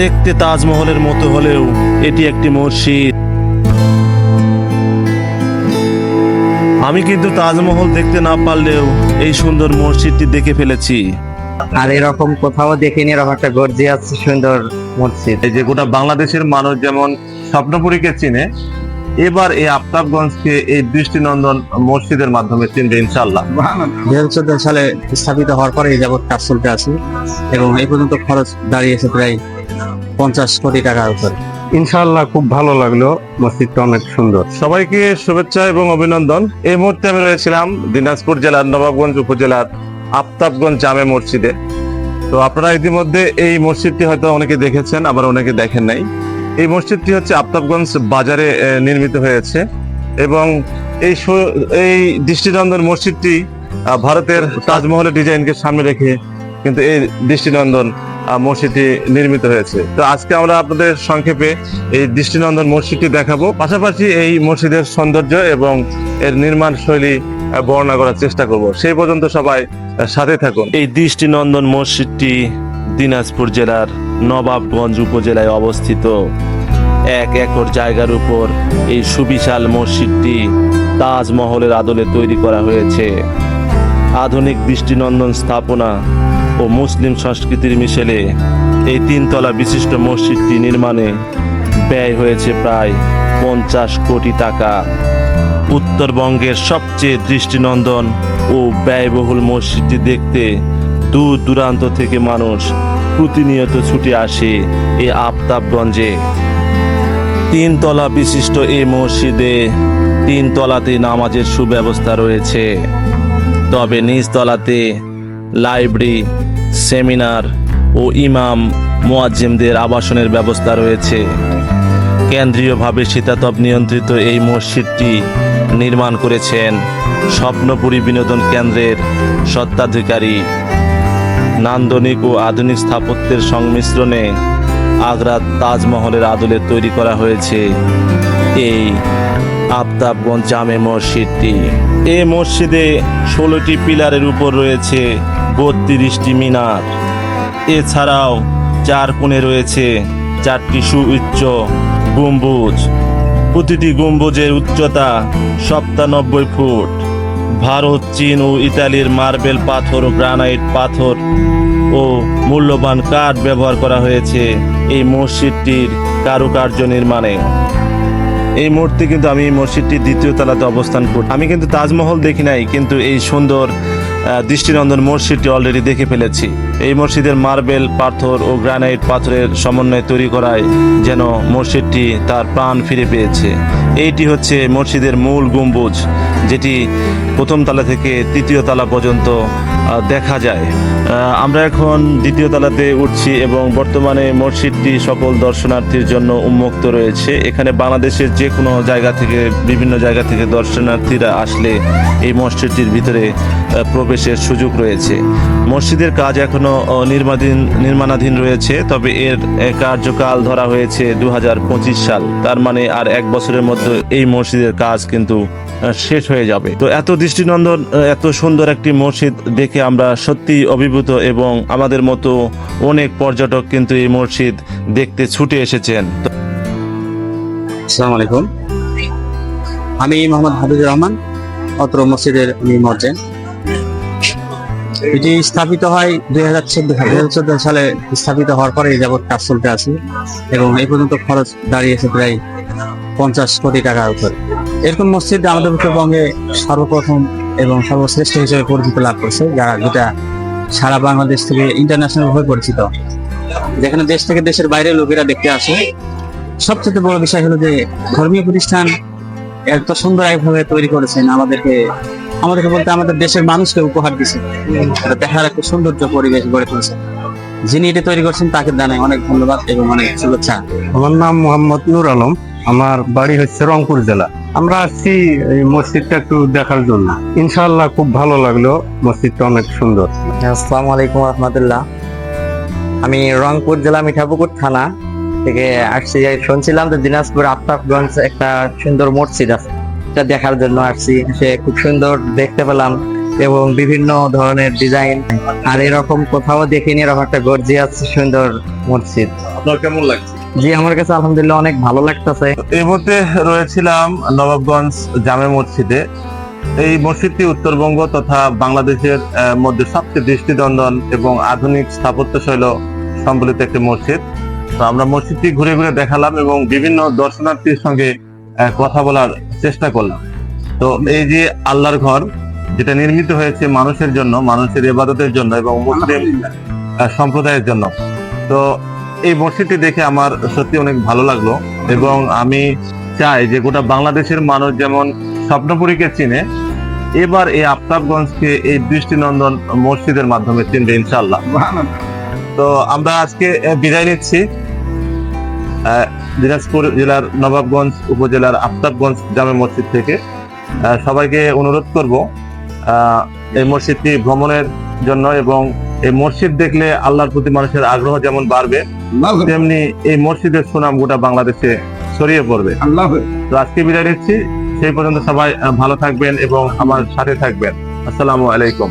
দেখতে তাজমহলের মতো হলেও এটি একটি মসজিদ। আমি কিন্তু তাজমহল দেখতে না পারলেও এই সুন্দর মসজিদটি দেখে ফেলেছি। আর এরকম কোথাও দেখিনি এরকম একটা গর্জিয়াস সুন্দর মসজিদ। এই যে গোটা বাংলাদেশের মানুষ যেমন স্বপ্নপুরীকে চিনে এবার এই আফতাবগঞ্জকে এই দৃষ্টিনন্দন মসজিদের মাধ্যমে চিনবে ইনশাল্লাহ দুই হাজার চোদ্দ সালে স্থাপিত হওয়ার পরে এই যাবৎ কাজ চলতে আছে এবং এই পর্যন্ত খরচ দাঁড়িয়েছে প্রায় পঞ্চাশ কোটি টাকার উপরে। ইনশাআল্লাহ খুব ভালো লাগল। মসজিদটা অনেক সুন্দর। সবাইকে শুভেচ্ছা এবং অভিনন্দন। এই মুহূর্তে আমি রয়েছিলাম দিনাজপুর জেলার নবাবগঞ্জ উপজেলার আফতাবগঞ্জ জামে মসজিদে। তো আপনারা ইতিমধ্যে এই মসজিদটি হয়তো অনেকে দেখেছেন, আবার অনেকে দেখেন নাই। এই মসজিদটি হচ্ছে আফতাবগঞ্জ বাজারে নির্মিত হয়েছে এবং এই এই দৃষ্টিনন্দন মসজিদটি ভারতের তাজমহলের ডিজাইনকে সামনে রেখে কিন্তু এই দৃষ্টিনন্দন মসজিদটি নির্মিত হয়েছে। তো আজকে আমরা আপনাদের সংক্ষেপে এই দৃষ্টিনন্দন মসজিদটি দেখাবো। পাশাপাশি এই মসজিদের সৌন্দর্য এবং এর নির্মাণ শৈলী বর্ণনা করার চেষ্টা করব। সেই পর্যন্ত সবাই সাথে থাকুন। এই দৃষ্টিনন্দন মসজিদটি দিনাজপুর জেলার নবাবগঞ্জ উপজেলায় অবস্থিত। এক একর জায়গার উপর এই সুবিশাল মসজিদটি তাজমহলের আদলে তৈরি করা হয়েছে। আধুনিক দৃষ্টিনন্দন স্থাপনা ও মুসলিম সংস্কৃতির মিশেলে এই তিনতলা বিশিষ্ট মসজিদটি নির্মাণে ব্যয় হয়েছে প্রায় পঞ্চাশ কোটি টাকা। উত্তরবঙ্গের সবচেয়ে দৃষ্টিনন্দন ও ব্যয়বহুল মসজিদটি দেখতে দূর দূরান্ত থেকে মানুষ প্রতিনিয়ত ছুটে আসে এই আফতাবগঞ্জে। তিনতলা বিশিষ্ট এই মসজিদে তিন তলাতে নামাজের সুব্যবস্থা রয়েছে। তবে নিচতলাতে লাইব্রেরি, সেমিনার ও ইমাম মোয়াজ্জিমদের আবাসনের ব্যবস্থা রয়েছে। কেন্দ্রীয়ভাবে শীতাতপ নিয়ন্ত্রিত এই মসজিদটি নির্মাণ করেছেন স্বপ্নপুরী বিনোদন কেন্দ্রের স্বত্বাধিকারী। নান্দনিক ও আধুনিক স্থাপত্যের সংমিশ্রণে আগ্রার তাজমহলের আদলে তৈরি করা হয়েছে এই আফতাবগঞ্জ জামে মসজিদটি। এই মসজিদে ষোলোটি পিলারের উপর রয়েছে বত্রিশটি মিনার। এছাড়াও চার কোণে রয়েছে চারটি সুউচ্চ গম্বুজ। প্রতিটি গম্বুজের উচ্চতা সপ্তানব্বই ফুট। ভারত, চীন ও ইতালির মার্বেল পাথর ও গ্রানাইট পাথর ও মূল্যবান কাঠ ব্যবহার করা হয়েছে এই মসজিদটির কারুকার্য নির্মাণে। এই মুহূর্তে কিন্তু আমি মসজিদটির দ্বিতীয় তলাতে অবস্থান করি আমি কিন্তু তাজমহল দেখি নাই, কিন্তু এই সুন্দর দৃষ্টিনন্দন মসজিদটি অলরেডি দেখে ফেলেছি। এই মসজিদের মার্বেল, পাথর ও গ্রানাইট পাথরের সমন্বয়ে তৈরি করায় যেন মসজিদটি তার প্রাণ ফিরে পেয়েছে। এইটি হচ্ছে মসজিদের মূল গম্বুজ যেটি প্রথম তলা থেকে তৃতীয় তলা পর্যন্ত দেখা যায়। আমরা এখন দ্বিতীয় তলাতে উঠছি এবং বর্তমানে মসজিদটি সকল দর্শনার্থীর জন্য উন্মুক্ত রয়েছে। এখানে বাংলাদেশের যে কোনো জায়গা থেকে বিভিন্ন জায়গা থেকে দর্শনার্থীরা আসলে এই মসজিদটির ভিতরে প্রবেশের সুযোগ রয়েছে। মসজিদের কাজ এখনও আহ, নির্মাণাধীন নির্মাণাধীন রয়েছে তবে এর কার্যকাল ধরা হয়েছে দু হাজার পঁচিশ সাল। তার মানে আর এক বছরের মধ্যে এই মসজিদের কাজ কিন্তু শেষ হয়ে যাবে। তো এত দৃষ্টিনন্দন এত সুন্দর একটি মসজিদ দেখে আমরা সত্যি অভিভূত এবং আমাদের মতো অনেক পর্যটক কিন্তু এই মসজিদ দেখতে ছুটে এসেছেন। তো আসসালামু আলাইকুম। আমি মোহাম্মদ হাবিবুর রহমান, অত্র মসজিদের মর্জেন এটি স্থাপিত হয় দুই হাজার চোদ্দ সালে। স্থাপিত হওয়ার পরে যাবৎ কাজ চলতে আছে এবং এই পর্যন্ত খরচ দাঁড়িয়েছে প্রায় পঞ্চাশ কোটি টাকার উপরে। এরকম মসজিদ আমাদের উত্তরবঙ্গে সর্বপ্রথম এবং সর্বশ্রেষ্ঠ হিসেবে পরিচিত লাভ করছে যারা যেটা সারা বাংলাদেশ থেকে ইন্টারন্যাশনাল ভাবে পরিচিত। যেখানে দেশ থেকে দেশের বাইরে লোকেরা দেখতে আসে। সবচেয়ে বড় বিষয় হলো যে ধর্মীয় প্রতিষ্ঠান এত সুন্দর একভাবে তৈরি করেছেন, আমাদেরকে আমাদেরকে বলতে আমাদের দেশের মানুষকে উপহার দিছে দেখার একটা সৌন্দর্য পরিবেশ গড়ে তুলছে। যিনি এটা তৈরি করছেন তাকে জানাই অনেক ধন্যবাদ এবং অনেক শুভেচ্ছা। আমার নাম মোহাম্মদ নূর আলম। আমার বাড়ি হচ্ছে রংপুর জেলা। আমরা আসছি এই মসজিদটা একটু দেখার জন্য। ইনশাআল্লাহ খুব ভালো লাগল। মসজিদটা অনেক সুন্দর। আসসালামু আলাইকুম রহমতুল্লাহ। আমি রংপুর জেলা মিঠাপুকুর থানা থেকে আসছি। শুনছিলাম যে দিনাজপুর আফতাবগঞ্জ একটা সুন্দর মসজিদ আছে। এটা দেখার জন্য আসছি। সে খুব সুন্দর দেখতে পেলাম। এবং বিভিন্ন ধরনের ডিজাইন আর এরকম কোথাও দেখিনি এরকম একটা গর্জিয়াস সুন্দর মসজিদ। আপনার কেমন লাগছে? জি আমার কাছে আলহামদুলিল্লাহ অনেক ভালো লাগতেছে। এই মুহূর্তে রয়েছিলাম নবাবগঞ্জ জামে মসজিদে। এই মসজিদটি উত্তরবঙ্গ তথা বাংলাদেশের মধ্যে সবচেয়ে দৃষ্টিনন্দন এবং আধুনিক স্থাপত্য শৈল সম্বলিত একটি মসজিদ। তো আমরা মসজিদটি ঘুরে ঘুরে দেখালাম এবং বিভিন্ন দর্শনার্থীর সঙ্গে কথা বলার চেষ্টা করলাম। তো এই যে আল্লাহর ঘর যেটা নির্মিত হয়েছে মানুষের জন্য, মানুষের ইবাদতের জন্য এবং মুসলিম সম্প্রদায়ের জন্য। তো এই মসজিদটি দেখে আমার সত্যি অনেক ভালো লাগল এবং আমি চাই যে গোটা বাংলাদেশের মানুষ যেমন স্বপ্নপুরীকে চিনে, এবার এই আফতাবগঞ্জকে এই দৃষ্টিনন্দন মসজিদের মাধ্যমে চিনবে ইনশাল্লাহ তো আমরা আজকে বিদায় নিচ্ছি। দিনাজপুর জেলার নবাবগঞ্জ উপজেলার আফতাবগঞ্জ জামে মসজিদ থেকে। সবাইকে অনুরোধ করব এই মসজিদটি ভ্রমণের জন্য এবং এই মসজিদ দেখলে আল্লাহর প্রতি মানুষের আগ্রহ যেমন বাড়বে তেমনি এই মসজিদের সুনাম গোটা বাংলাদেশে ছড়িয়ে পড়বে। তো আজকে বিদায় নিচ্ছি। সেই পর্যন্ত সবাই ভালো থাকবেন এবং আমার সাথে থাকবেন। আসসালামু আলাইকুম।